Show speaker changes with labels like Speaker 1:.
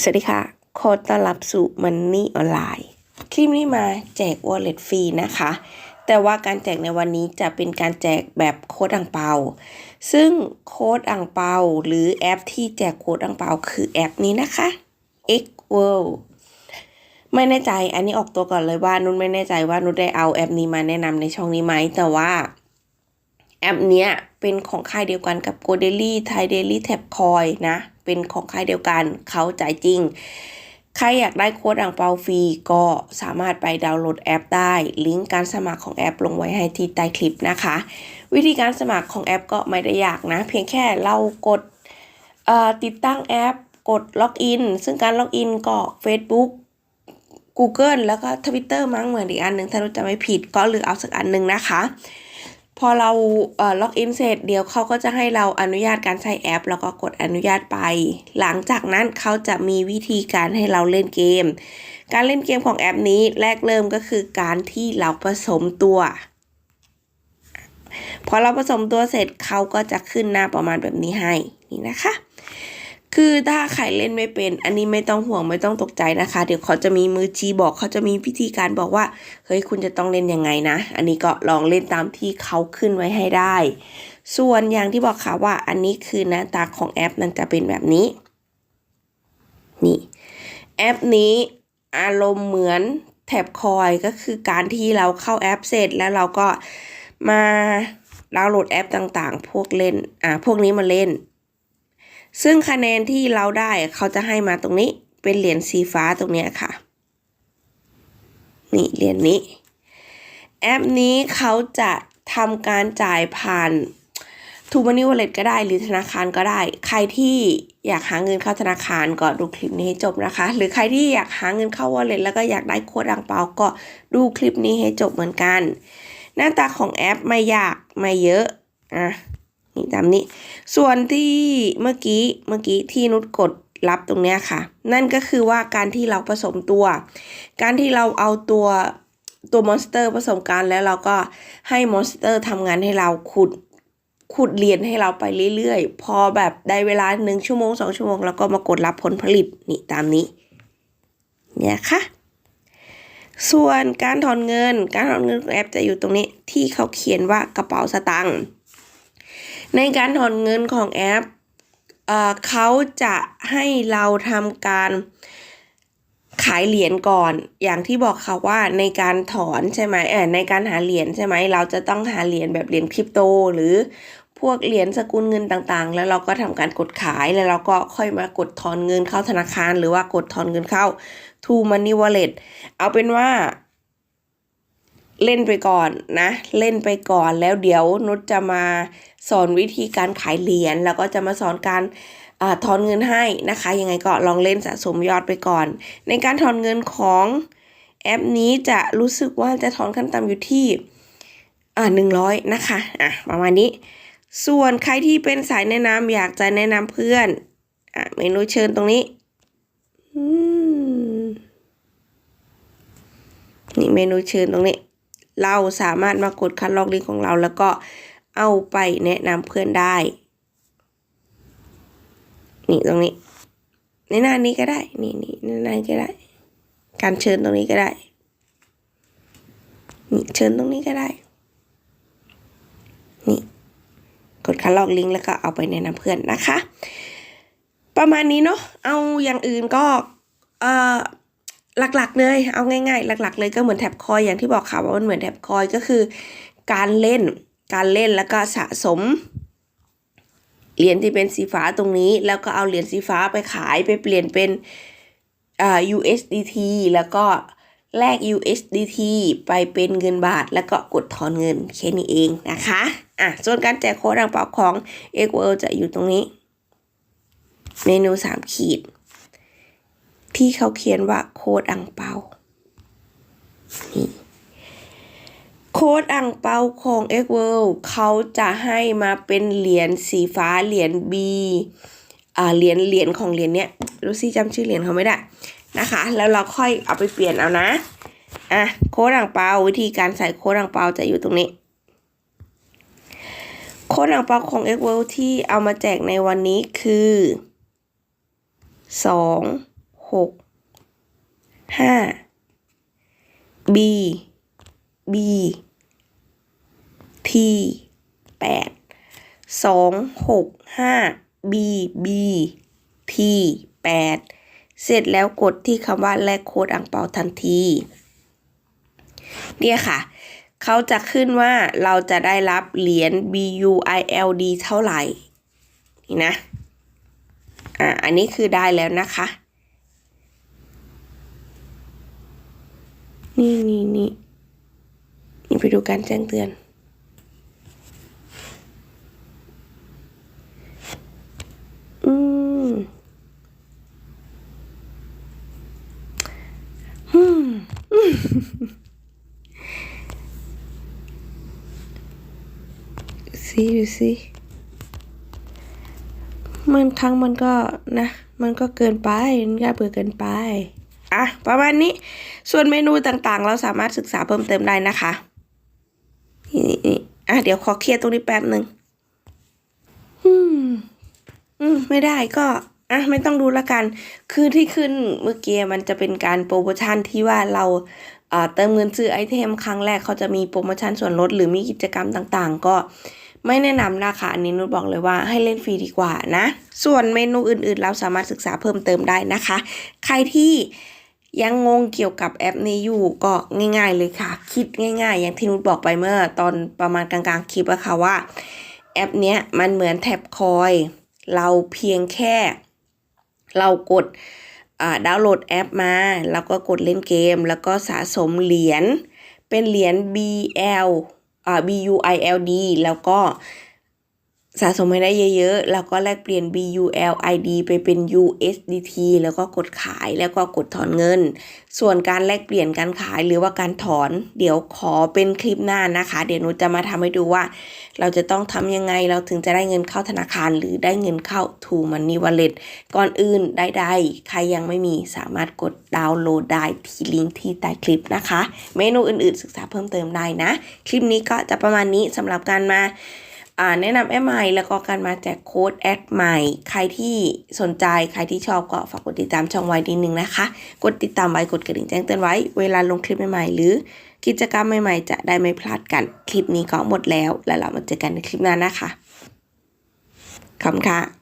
Speaker 1: สวัสดีค่ะขอต้อนรับสู่มันนี่ออนไลน์ คลิปนี้มาแจก wallet ฟรีนะคะ แต่ว่าการแจกในวันนี้จะเป็นการแจกแบบโค้ดอ่างเปา ซึ่งโค้ดอ่างเปาหรือแอปที่แจกโค้ดอ่างเปาคือแอปนี้นะคะ X World ไม่แน่ใจ อันนี้ออกตัวก่อนเลยว่านุ่นไม่แน่ใจว่านุ่นได้เอาแอปนี้มาแนะนำในช่องนี้ไหม แต่ว่าแอปเนี้ยเป็นของค่ายเดียวกันกับ Go Daily Thai Daily Tap Coin นะ เป็นของค่ายเดียวกัน เขาจ่ายจริง ใครอยากได้โค้ดอ่างเปาฟรีก็สามารถไปดาวน์โหลดแอปได้ ลิงก์การสมัครของแอปลงไว้ให้ที่ใต้คลิปนะคะ วิธีการสมัครของแอปก็ไม่ได้ยากนะ เพียงแค่เรากดติดตั้งแอป กดล็อกอิน ซึ่งการล็อกอินก็ Facebook Google แล้วก็ Twitter มั้งเหมือนอีกอันหนึ่งถ้ารู้จะไม่ผิดก็เลือกเอาสักอันหนึ่งนะคะ พอเราล็อกอินเสร็จเดี๋ยวเขาก็จะให้เราอนุญาตการใช้แอป แล้วก็กดอนุญาตไป หลังจากนั้นเขาจะมีวิธีการให้เราเล่นเกม การเล่นเกมของแอปนี้แรกเริ่มก็คือการที่เราผสมตัว พอเราผสมตัวเสร็จเขาก็จะขึ้นหน้าประมาณแบบนี้ให้นี่นะคะ คือถ้าใครเล่นไม่เป็น อันนี้ไม่ต้องห่วงไม่ต้องตกใจนะคะ เดี๋ยวเขาจะมีมือชี้บอกเขาจะมีวิธีการบอกว่า เฮ้ยคุณจะต้องเล่นยังไงนะ อันนี้ก็ลองเล่นตามที่เขาขึ้นไว้ให้ได้ ส่วนอย่างที่บอกค่ะว่าอันนี้คือหน้าตาของแอปมันจะเป็นแบบนี้ นี่ แอปนี้อารมณ์เหมือนแท็บคอยก็คือการที่เราเข้าแอปเสร็จแล้วเราก็มาดาวน์โหลดแอปต่างๆ พวกเล่น อ่า พวกนี้มาเล่น ซึ่งคะแนนที่เราได้เขาจะให้มาตรงนี้เป็นเหรียญสีฟ้าตรงนี้ค่ะ นี่เหรียญนี้ แอปนี้เขาจะทำการจ่ายผ่านทูมันนี่วเลตก็ได้หรือธนาคารก็ได้ ใครที่อยากหาเงินเข้าธนาคารก็ดูคลิปนี้ให้จบนะคะ หรือใครที่อยากหาเงินเข้าวอลเล็ตแล้วก็อยากได้โค้ดอ่างเปาก็ดูคลิปนี้ให้จบเหมือนกัน หน้าตาของแอปไม่ยากไม่เยอะอะ นี่ตามนี้ ส่วนที่เมื่อกี้เมื่อกี้ที่นุชกดรับตรงเนี้ยค่ะ นั่นก็คือว่าการที่เราผสมตัว การที่เราเอาตัวตัวมอนสเตอร์ผสมกันแล้วเราก็ให้มอนสเตอร์ทำงานให้เราขุดขุดเรียญให้เราไปเรื่อยๆ พอแบบได้เวลาหนึ่งชั่วโมงสองชั่วโมงแล้วก็มากดรับผลผลิตนี่ตามนี้ เนี่ยค่ะ ส่วนการถอนเงิน การถอนเงินของแอปจะอยู่ตรงนี้ที่เขาเขียนว่ากระเป๋าสตางค์ ในการถอนเงินของแอปเอเขาจะให้เราทำการขายเหรียญก่อน อย่างที่บอกค่ะว่าในการถอนใช่ไหมเออในการหาเหรียญใช่ไหมเราจะต้องหาเหรียญแบบเหรียญคริปโต หรือพวกเหรียญสกุลเงินต่างๆ แล้วเราก็ทำการกดขายแล้วเราก็ค่อยมากดถอนเงินเข้าธนาคาร หรือว่ากดถอนเงินเข้า To Money Wallet เอาเป็นว่า เล่นไปก่อนนะ เล่นไปก่อนแล้วเดี๋ยวนุชจะมาสอนวิธีการขายเหรียญแล้วก็จะมาสอนการอถอนเงินให้นะคะ ยังไงก็ลองเล่นสะสมยอดไปก่อน ในการถอนเงินของแอปนี้จะรู้สึกว่าจะถอนขั้นต่ำอยู่ที่อ่าหนึ่งร้อยนะคะอะประมาณนี้ ส่วนใครที่เป็นสายแนะนำอยากจะแนะนำเพื่อนอะเมนูเชิญตรงนี้อืมนี่เมนูเชิญตรงนี้ เราสามารถมากดคัดลอกลิงก์ของเรา แล้วก็เอาไปแนะนำเพื่อนได้ นี่ตรงนี้ ในหน้านี้ก็ได้ นี่นี่ในหน้านี้ก็ได้ การเชิญตรงนี้ก็ได้ นี่เชิญตรงนี้ก็ได้ นี่ กดคัดลอกลิงก์แล้วก็เอาไปแนะนำเพื่อนนะคะ ประมาณนี้เนาะ เอาอย่างอื่นก็ เอ่อ หลักๆเลยเอาง่ายๆ หลัก ๆ เลยก็เหมือนแท็บคอยอย่างที่บอกค่ะว่ามันเหมือนแท็บคอยก็คือการเล่นการเล่นแล้วก็สะสมเหรียญที่เป็นสีฟ้าตรงนี้ แล้วก็เอาเหรียญสีฟ้าไปขายไปเปลี่ยนเป็นอ่า USDT แล้วก็แลก USDT ไปเป็นเงินบาท แล้วก็กดถอนเงินแค่นี้เองนะคะอะส่วนการแจกโค้ดอ่างเปาของ x w o r l จะอยู่ตรงนี้ เมนูสามขีด ที่เขาเขียนว่าโค้ดอ่างเปานี่โค้ดอ่างเปาของ x w o r l d เขาจะให้มาเป็นเหรียญสีฟ้าเหรียญ B อ่าเหรียญเหรียญของเหรียญเนี้ยรู้สิจำชื่อเหรียญเขาไม่ได้นะคะ แล้วเราค่อยเอาไปเปลี่ยนเอานะอะโค้ดอ่างเปาวิธีการใส่โค้ดอ่างเปาจะอยู่ตรงนี้ โค้ดอ่างเปาของ x w o r l d ที่เอามาแจกในวันนี้คือสอง หกห้า B B T แปดสองหกห้า B B T แปดเสร็จแล้วกดที่คำว่าแลกโค้ดอังเปาทันที เนี่ยค่ะ เขาจะขึ้นว่าเราจะได้รับเหรียญ BUILD เท่าไหร่ นี่นะ อ่า อันนี้คือได้แล้วนะคะ นี่นี่นี่นี่ไปดูการแจ้งเตือน อืมอืมสิดูสิมันครั้งมันก็นะ มันก็เกินไปมันยากเบื่อเกินไป อะประมาณนี้ส่วนเมนูต่างๆ เราสามารถศึกษาเพิ่มเติมได้นะคะนี่นี่อะเดี๋ยวขอเคลียร์ตรงนี้แป๊บหนึ่งอืมอืมไม่ได้ก็อะไม่ต้องดูละกัน คือที่ขึ้นเมื่อกี้มันจะเป็นการโปรโมชั่นที่ว่าเราอ่อเติมเงินซื้อไอเทมครั้งแรกเขาจะมีโปรโมชั่นส่วนลดหรือมีกิจกรรมต่างๆ ก็ไม่แนะนำนะคะอันนี้นุชบอกเลยว่าให้เล่นฟรีดีกว่านะ ส่วนเมนูอื่นๆ เราสามารถศึกษาเพิ่มเติมได้นะคะ ใครที่ ยังงงเกี่ยวกับแอปนี้อยู่ก็ง่าย ๆ เลยค่ะ คิดง่าย ๆ อย่างที่นุชบอกไปเมื่อตอนประมาณกลางๆคลิปอะค่ะว่า แอปเนี้ยมันเหมือนแท็บคอย เราเพียงแค่ เรากดดาวน์โหลดแอปมาแล้วก็กดเล่นเกม แล้วก็สะสมเหรียญเป็นเหรียญ BL อ่า BUILD แล้วก็ สะสมให้ได้เยอะๆ แล้วก็แลกเปลี่ยน BULID ไปเป็น USDT แล้วก็กดขายแล้วก็กดถอนเงิน ส่วนการแลกเปลี่ยนการขายหรือว่าการถอน เดี๋ยวขอเป็นคลิปหน้านะคะ เดี๋ยวหนูจะมาทำให้ดูว่า เราจะต้องทำยังไงเราถึงจะได้เงินเข้าธนาคาร หรือได้เงินเข้า To Money Wallet ก่อนอื่นได้ๆใครยังไม่มีสามารถกดดาวน์โหลดได้ที่ลิงก์ที่ใต้คลิปนะคะ เมนูอื่นๆ ศึกษาเพิ่มเติมได้นะ คลิปนี้ก็จะประมาณนี้สำหรับการมา แนะนำแอปใหม่แล้วก็การมาแจกโค้ดแอดใหม่ ใครที่สนใจใครที่ชอบก็ฝากกดติดตามช่องไว้ดีนึงนะคะ กดติดตามไว้กดกระดิ่งแจ้งเตือนไว้ เวลาลงคลิปใหม่ๆ หรือกิจกรรมใหม่ๆ จะได้ไม่พลาดกัน คลิปนี้ก็หมดแล้ว แล้วเรามาเจอกันในคลิปหน้านะคะขอบคุณค่ะ